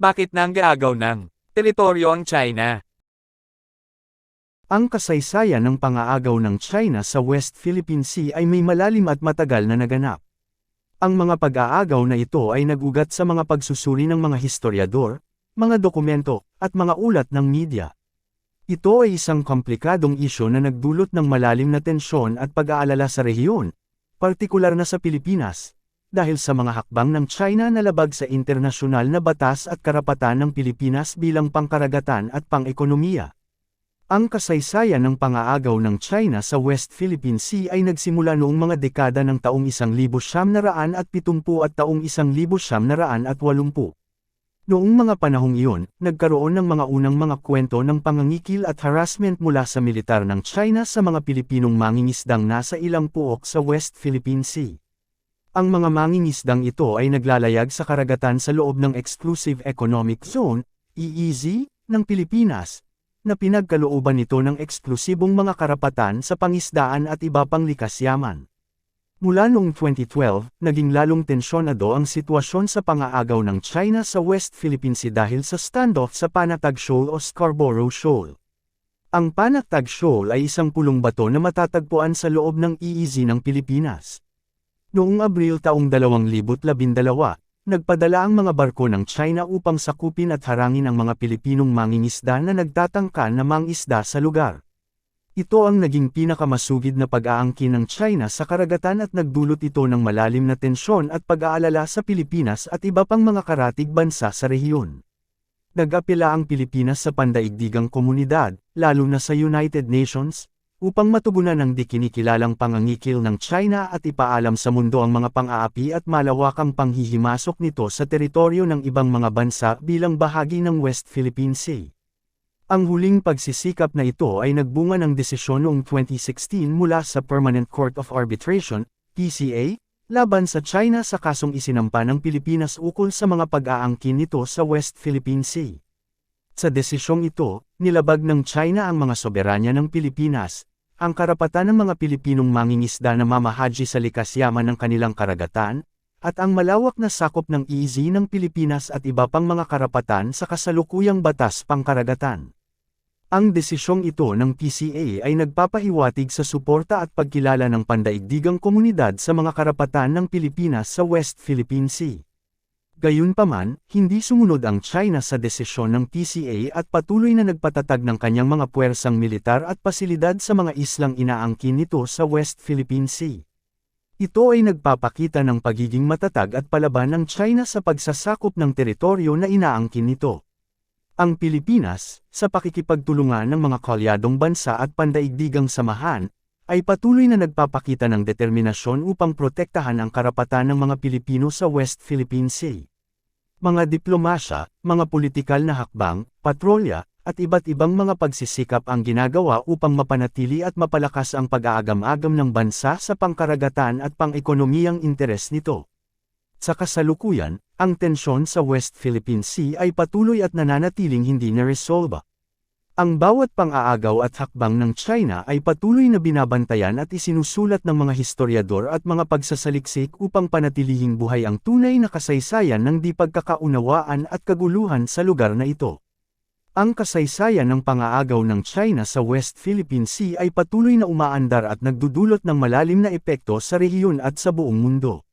Bakit nanggagaw ng teritoryo ang China? Ang kasaysayan ng pangaagaw ng China sa West Philippine Sea ay may malalim at matagal na naganap. Ang mga pag-aagaw na ito ay nagugat sa mga pagsusuri ng mga historiador, mga dokumento, at mga ulat ng media. Ito ay isang komplikadong isyo na nagdulot ng malalim na tensyon at pag-aalala sa rehiyon, partikular na sa Pilipinas, dahil sa mga hakbang ng China na labag sa internasyonal na batas at karapatan ng Pilipinas bilang pangkaragatan at pang-ekonomiya. Ang kasaysayan ng pangaagaw ng China sa West Philippine Sea ay nagsimula noong mga dekada ng taong 1970 at 70 at taong 1980. Noong mga panahong iyon, nagkaroon ng mga unang mga kwento ng pangangikil at harassment mula sa militar ng China sa mga Pilipinong mangingisdang nasa ilang puok sa West Philippine Sea. Ang mga mangingisdang ito ay naglalayag sa karagatan sa loob ng Exclusive Economic Zone, EEZ, ng Pilipinas, na pinagkalooban nito ng eksklusibong mga karapatan sa pangisdaan at iba pang likas yaman. Mula noong 2012, naging lalong tensyonado ang sitwasyon sa pangaagaw ng China sa West Philippine Sea dahil sa standoff sa Panatag Shoal o Scarborough Shoal. Ang Panatag Shoal ay isang pulong bato na matatagpuan sa loob ng EEZ ng Pilipinas. Noong Abril taong 2012, Nagpadala ang mga barko ng China upang sakupin at harangin ang mga Pilipinong mangingisda na nagtatangka na mangisda sa lugar. Ito ang naging pinakamasugid na pag-aangkin ng China sa karagatan at nagdulot ito ng malalim na tensyon at pag-aalala sa Pilipinas at iba pang mga karatig bansa sa rehiyon. Nag-apela ang Pilipinas sa pandaigdigang komunidad, lalo na sa United Nations, upang matugunan ang di kinikilalang pangangikil ng China at ipaalam sa mundo ang mga pang-aapi at malawakang panghihimasok nito sa teritoryo ng ibang mga bansa bilang bahagi ng West Philippine Sea. Ang huling pagsisikap na ito ay nagbunga ng desisyon noong 2016 mula sa Permanent Court of Arbitration, PCA, laban sa China sa kasong isinampa ng Pilipinas ukol sa mga pag-aangkin nito sa West Philippine Sea. Sa desisyong ito, nilabag ng China ang mga soberanya ng Pilipinas, ang karapatan ng mga Pilipinong mangingisda na mamahaji sa likas yaman ng kanilang karagatan, at ang malawak na sakop ng EEZ ng Pilipinas at iba pang mga karapatan sa kasalukuyang batas pangkaragatan. Ang desisyong ito ng PCA ay nagpapahiwatig sa suporta at pagkilala ng pandaigdigang komunidad sa mga karapatan ng Pilipinas sa West Philippine Sea. Gayunpaman, hindi sumunod ang China sa desisyon ng PCA at patuloy na nagpatatag ng kanyang mga puwersang militar at pasilidad sa mga islang inaangkin nito sa West Philippine Sea. Ito ay nagpapakita ng pagiging matatag at palaban ng China sa pagsasakop ng teritoryo na inaangkin nito. Ang Pilipinas, sa pakikipagtulungan ng mga kalyadong bansa at pandaigdigang samahan, ay patuloy na nagpapakita ng determinasyon upang protektahan ang karapatan ng mga Pilipino sa West Philippine Sea mga diplomasya, mga politikal na hakbang, patrolya, at iba't ibang mga pagsisikap ang ginagawa upang mapanatili at mapalakas ang pag-aagam-agam ng bansa sa pangkaragatan at pang-ekonomiyang interes nito. Sa kasalukuyan, ang tensyon sa West Philippine Sea ay patuloy at nananatiling hindi na-resolba. Ang bawat pang-aagaw at hakbang ng China ay patuloy na binabantayan at isinusulat ng mga historiador at mga pagsasaliksik upang panatilihing buhay ang tunay na kasaysayan ng di pagkakaunawaan at kaguluhan sa lugar na ito. Ang kasaysayan ng pang-aagaw ng China sa West Philippine Sea ay patuloy na umaandar at nagdudulot ng malalim na epekto sa rehiyon at sa buong mundo.